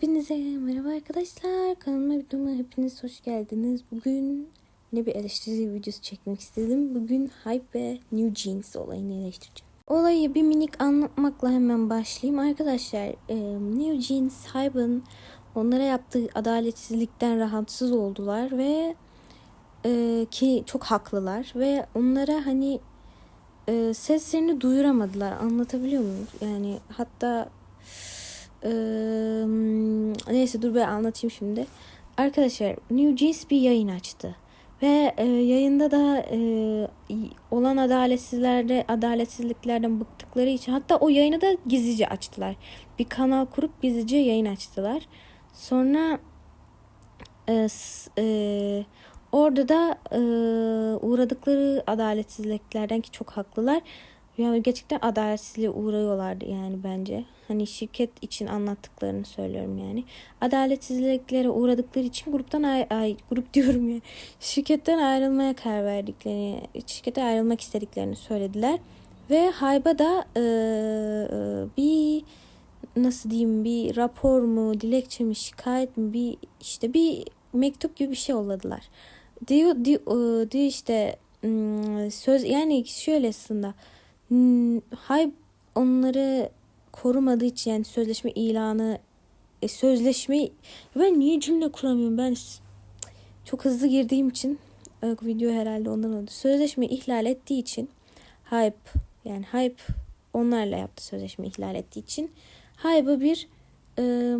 Hepinize merhaba arkadaşlar. Kanalıma videoma hepiniz hoş geldiniz. Bugün ne bir eleştiri videosu çekmek istedim. Bugün Hype ve New Jeans olayını eleştireceğim. Olayı bir minik anlatmakla hemen başlayayım. Arkadaşlar e, New Jeans Hype'ın onlara yaptığı adaletsizlikten rahatsız oldular ve e, ki çok haklılar ve onlara hani e, seslerini duyuramadılar. Anlatabiliyor muyum? Yani hatta ee, neyse dur ben anlatayım şimdi. Arkadaşlar New Jeans bir yayın açtı. Ve e, yayında da e, olan adaletsizlerde adaletsizliklerden bıktıkları için hatta o yayını da gizlice açtılar. Bir kanal kurup gizlice yayın açtılar. Sonra e, e, orada da e, uğradıkları adaletsizliklerden ki çok haklılar. Yani gerçekten adaletsizliğe uğruyorlardı yani bence. Hani şirket için anlattıklarını söylüyorum yani. Adaletsizliklere uğradıkları için gruptan ay, ay grup diyorum ya. Şirketten ayrılmaya karar verdiklerini, şirkete ayrılmak istediklerini söylediler. Ve Hayba da e, bir nasıl diyeyim bir rapor mu, dilekçe mi, şikayet mi bir işte bir mektup gibi bir şey yolladılar. Diyor, diyor, diyor işte söz yani şöyle aslında Hype onları korumadığı için yani sözleşme ilanı e, sözleşme ben niye cümle kuramıyorum ben çok hızlı girdiğim için e, video herhalde ondan oldu. Sözleşme ihlal ettiği için Hype yani Hype onlarla yaptı sözleşme ihlal ettiği için Hype'a bir e,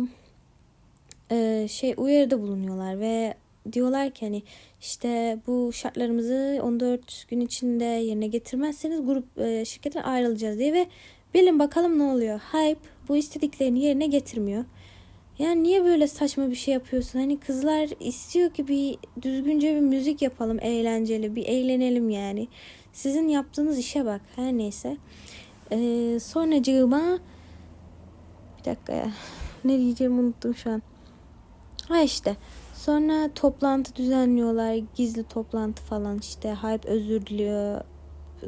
e, şey uyarıda bulunuyorlar ve diyorlar ki hani işte bu şartlarımızı 14 gün içinde yerine getirmezseniz grup e, şirketten ayrılacağız diye ve bilin bakalım ne oluyor. Hype bu istediklerini yerine getirmiyor. Yani niye böyle saçma bir şey yapıyorsun? Hani kızlar istiyor ki bir düzgünce bir müzik yapalım, eğlenceli, bir eğlenelim yani. Sizin yaptığınız işe bak. Her neyse. Ee, sonracığıma bir dakika ya. Ne diyeceğimi unuttum şu an. Ha işte. Sonra toplantı düzenliyorlar. Gizli toplantı falan işte. Hype özür diliyor.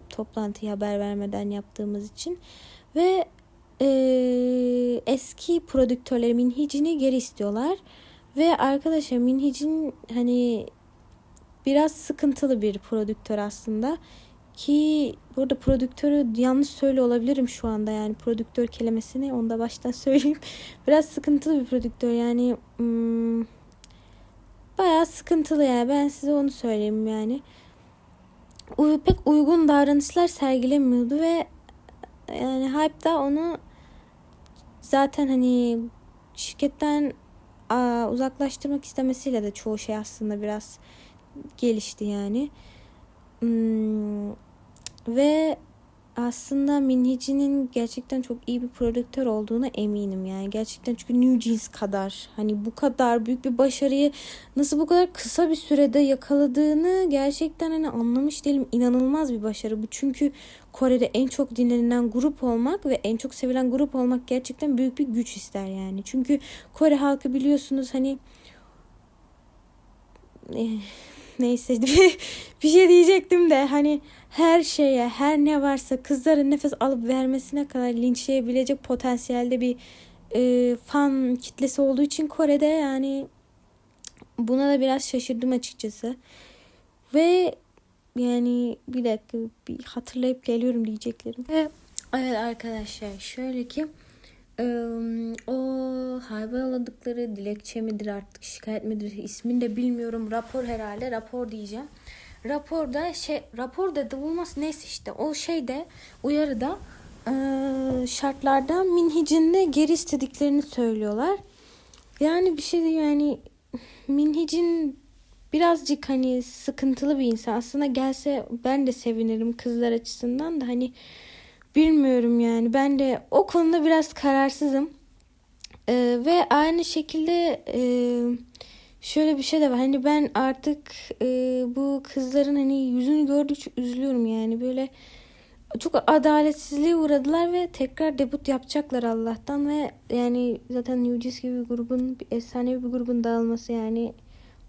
Toplantıyı haber vermeden yaptığımız için. Ve e, eski prodüktörleri Minhic'ini geri istiyorlar. Ve arkadaşlar Minhic'in hani biraz sıkıntılı bir prodüktör aslında. Ki burada prodüktörü yanlış söylüyor olabilirim şu anda yani prodüktör kelimesini onu da baştan söyleyeyim. Biraz sıkıntılı bir prodüktör yani hmm, bayağı sıkıntılı yani ben size onu söyleyeyim yani. Uy pek uygun davranışlar sergilemiyordu ve yani Hype da onu zaten hani şirketten uzaklaştırmak istemesiyle de çoğu şey aslında biraz gelişti yani. Hmm, ve aslında Minhici'nin gerçekten çok iyi bir prodüktör olduğuna eminim yani. Gerçekten çünkü New Jeans kadar hani bu kadar büyük bir başarıyı nasıl bu kadar kısa bir sürede yakaladığını gerçekten hani anlamış değilim. İnanılmaz bir başarı bu. Çünkü Kore'de en çok dinlenilen grup olmak ve en çok sevilen grup olmak gerçekten büyük bir güç ister yani. Çünkü Kore halkı biliyorsunuz hani eh, neyse bir şey diyecektim de hani her şeye her ne varsa kızların nefes alıp vermesine kadar linçleyebilecek potansiyelde bir e, fan kitlesi olduğu için Kore'de yani buna da biraz şaşırdım açıkçası. Ve yani bir dakika bir hatırlayıp geliyorum diyeceklerim. Ve evet arkadaşlar şöyle ki o haybaladıkları dilekçe midir artık şikayet midir ismini de bilmiyorum. Rapor herhalde rapor diyeceğim. Raporda şey rapor da bulması neyse işte o şeyde uyarıda şartlarda minhicinde geri istediklerini söylüyorlar. Yani bir şey de yani minhicin birazcık hani sıkıntılı bir insan. Aslında gelse ben de sevinirim kızlar açısından da hani bilmiyorum yani. Ben de o konuda biraz kararsızım. Ee, ve aynı şekilde e, şöyle bir şey de var. Hani ben artık e, bu kızların hani yüzünü gördükçe üzülüyorum yani. Böyle çok adaletsizliğe uğradılar ve tekrar debut yapacaklar Allah'tan ve yani zaten New Jeans gibi bir grubun bir efsane bir grubun dağılması yani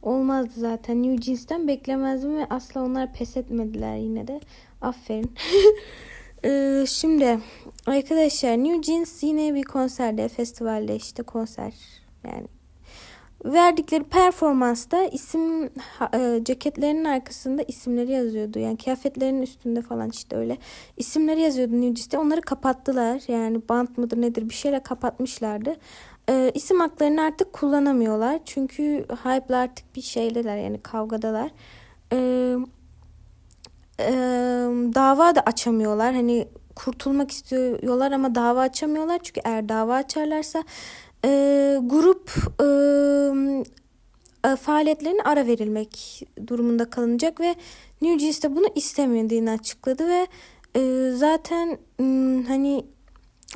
olmazdı zaten. New Jeans'ten beklemezdim ve asla onlar pes etmediler yine de. Aferin. ee, şimdi arkadaşlar New Jeans yine bir konserde, festivalde işte konser Yani verdikleri performansta isim e, ceketlerinin arkasında isimleri yazıyordu. Yani kıyafetlerinin üstünde falan işte öyle isimleri yazıyordu New Jeans'te. Onları kapattılar. Yani bant mıdır nedir bir şeyle kapatmışlardı. E, isim haklarını artık kullanamıyorlar. Çünkü Hype'la artık bir şeydeler yani kavgadalar. E, e, dava da açamıyorlar. Hani kurtulmak istiyorlar ama dava açamıyorlar. Çünkü eğer dava açarlarsa e, grup e, e, faaliyetlerine ara verilmek durumunda kalınacak ve New Jeans de bunu istemediğini açıkladı ve e, zaten m, hani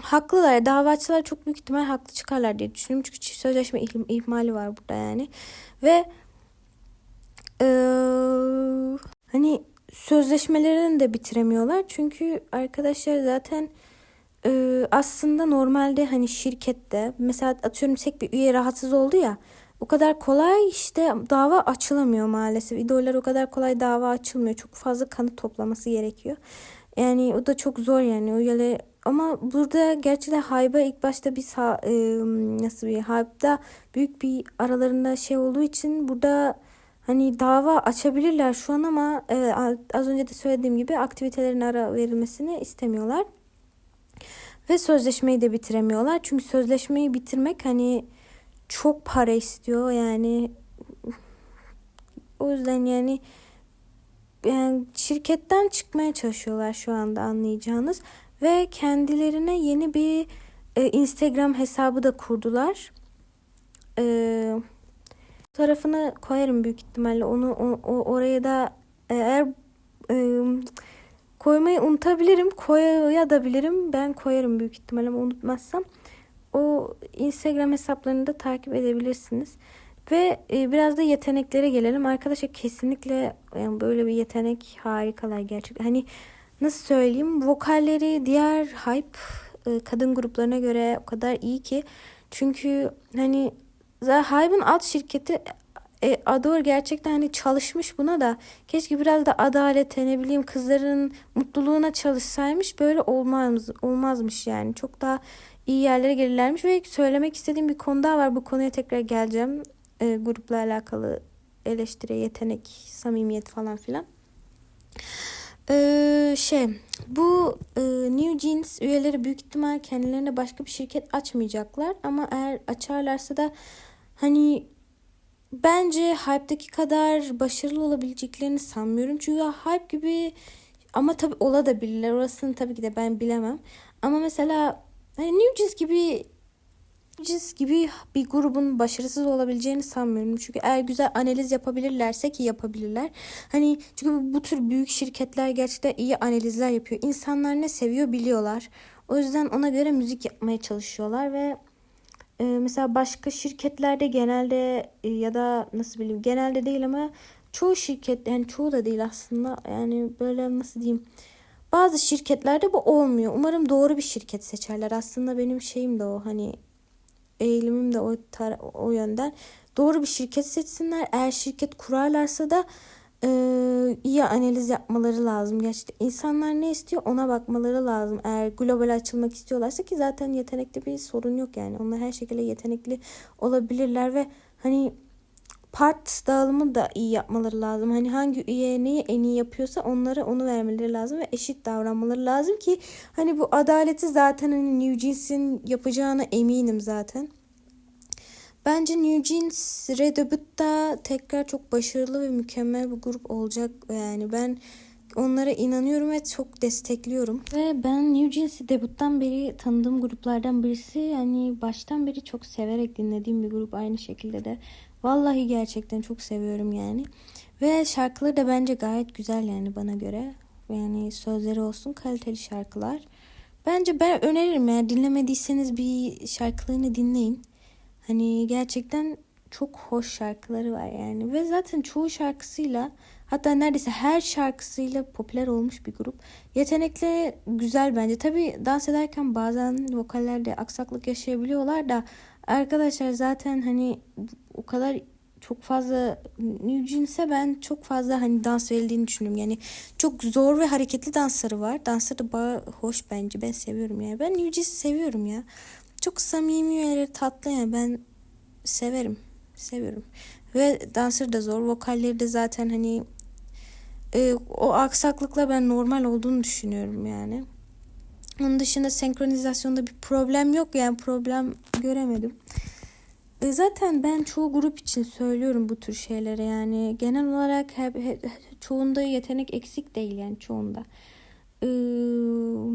haklılar. Davaçılar çok büyük ihtimal haklı çıkarlar diye düşünüyorum. Çünkü çift sözleşme ihmali var burada yani. Ve e, hani sözleşmelerini de bitiremiyorlar. Çünkü arkadaşlar zaten e, aslında normalde hani şirkette mesela atıyorum tek bir üye rahatsız oldu ya o kadar kolay işte dava açılamıyor maalesef. İdollar o kadar kolay dava açılmıyor. Çok fazla kanıt toplaması gerekiyor. Yani o da çok zor yani öyle ama burada gerçekten Hype'a ilk başta bir sağ, e, nasıl bir Hype'da büyük bir aralarında şey olduğu için burada hani dava açabilirler şu an ama e, az önce de söylediğim gibi aktivitelerin ara verilmesini istemiyorlar. Ve sözleşmeyi de bitiremiyorlar. Çünkü sözleşmeyi bitirmek hani çok para istiyor yani. O yüzden yani yani şirketten çıkmaya çalışıyorlar şu anda anlayacağınız ve kendilerine yeni bir e, Instagram hesabı da kurdular. E, tarafını koyarım büyük ihtimalle onu o, o oraya da eğer e, koymayı unutabilirim koyabilirim ben koyarım büyük ihtimalle ama unutmazsam o Instagram hesaplarını da takip edebilirsiniz. Ve e, biraz da yeteneklere gelelim. Arkadaşlar kesinlikle yani böyle bir yetenek harikalar gerçekten. Hani nasıl söyleyeyim vokalleri diğer hype e, kadın gruplarına göre o kadar iyi ki. Çünkü hani Hype'ın alt şirketi e, Adore gerçekten hani çalışmış buna da keşke biraz da adalete ne bileyim kızların mutluluğuna çalışsaymış böyle olmaz olmazmış yani. Çok daha iyi yerlere gelirlermiş ve söylemek istediğim bir konu daha var. Bu konuya tekrar geleceğim. E, grupla alakalı eleştiri yetenek samimiyet falan filan. Ee, şey bu e, New Jeans üyeleri büyük ihtimal kendilerine başka bir şirket açmayacaklar. Ama eğer açarlarsa da hani bence Hype'daki kadar başarılı olabileceklerini sanmıyorum. Çünkü Hype gibi ama tabi ola da bilirler. Orasını tabii ki de ben bilemem. Ama mesela hani New Jeans gibi Jeans gibi bir grubun başarısız olabileceğini sanmıyorum. Çünkü eğer güzel analiz yapabilirlerse ki yapabilirler. Hani çünkü bu tür büyük şirketler gerçekten iyi analizler yapıyor. İnsanlar ne seviyor biliyorlar. O yüzden ona göre müzik yapmaya çalışıyorlar ve e, mesela başka şirketlerde genelde e, ya da nasıl bileyim genelde değil ama çoğu şirket yani çoğu da değil aslında yani böyle nasıl diyeyim bazı şirketlerde bu olmuyor. Umarım doğru bir şirket seçerler. Aslında benim şeyim de o hani eğilimim de o tar- o yönden. Doğru bir şirket seçsinler. Eğer şirket kurarlarsa da e, iyi analiz yapmaları lazım. Gerçekten insanlar ne istiyor ona bakmaları lazım. Eğer global açılmak istiyorlarsa ki zaten yetenekli bir sorun yok yani. Onlar her şekilde yetenekli olabilirler ve hani part dağılımı da iyi yapmaları lazım. Hani hangi üye neyi en iyi yapıyorsa onlara onu vermeleri lazım ve eşit davranmaları lazım ki hani bu adaleti zaten hani New Jeans'in yapacağına eminim zaten. Bence New Jeans Redebut'ta tekrar çok başarılı ve mükemmel bir grup olacak. Yani ben onlara inanıyorum ve çok destekliyorum. Ve ben New Jeans'i debuttan beri tanıdığım gruplardan birisi. Yani baştan beri çok severek dinlediğim bir grup aynı şekilde de. Vallahi gerçekten çok seviyorum yani. Ve şarkıları da bence gayet güzel yani bana göre. Yani sözleri olsun kaliteli şarkılar. Bence ben öneririm eğer dinlemediyseniz bir şarkılarını dinleyin. Hani gerçekten çok hoş şarkıları var yani. Ve zaten çoğu şarkısıyla hatta neredeyse her şarkısıyla popüler olmuş bir grup. Yetenekli güzel bence. Tabi dans ederken bazen vokallerde aksaklık yaşayabiliyorlar da arkadaşlar zaten hani o kadar çok fazla New Jeans'e ben çok fazla hani dans verildiğini düşünüyorum. Yani çok zor ve hareketli dansları var. Dansları da baya hoş bence. Ben seviyorum yani. Ben New Jeans'i seviyorum ya. Çok samimi üyeleri tatlı yani. Ben severim. Seviyorum. Ve Dancer da zor. Vokalleri de zaten hani e, o aksaklıkla ben normal olduğunu düşünüyorum yani. Onun dışında senkronizasyonda bir problem yok yani problem göremedim. E, zaten ben çoğu grup için söylüyorum bu tür şeyleri yani genel olarak hep, hep- çoğunda yetenek eksik değil yani çoğunda. E,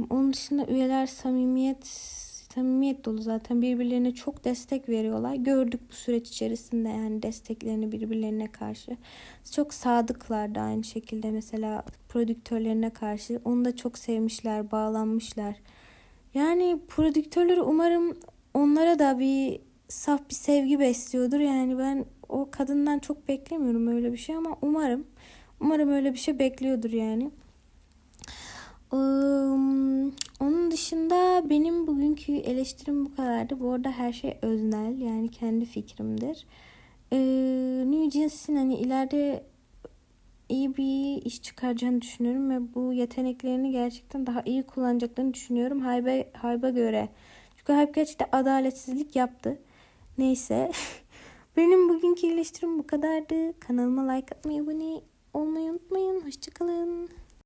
onun dışında üyeler samimiyet samimiyet dolu zaten birbirlerine çok destek veriyorlar. Gördük bu süreç içerisinde yani desteklerini birbirlerine karşı. Çok sadıklar da aynı şekilde mesela prodüktörlerine karşı. Onu da çok sevmişler, bağlanmışlar. Yani prodüktörler umarım onlara da bir saf bir sevgi besliyordur. Yani ben o kadından çok beklemiyorum öyle bir şey ama umarım umarım öyle bir şey bekliyordur yani. Onun dışında benim bugünkü eleştirim bu kadardı. Bu arada her şey öznel yani kendi fikrimdir. New Jeans'in hani ileride iyi bir iş çıkaracağını düşünüyorum ve bu yeteneklerini gerçekten daha iyi kullanacaklarını düşünüyorum. Hype'e Hype'a göre. Çünkü Hype gerçekten adaletsizlik yaptı. Neyse. Benim bugünkü eleştirim bu kadardı. Kanalıma like atmayı, abone olmayı unutmayın. Hoşçakalın.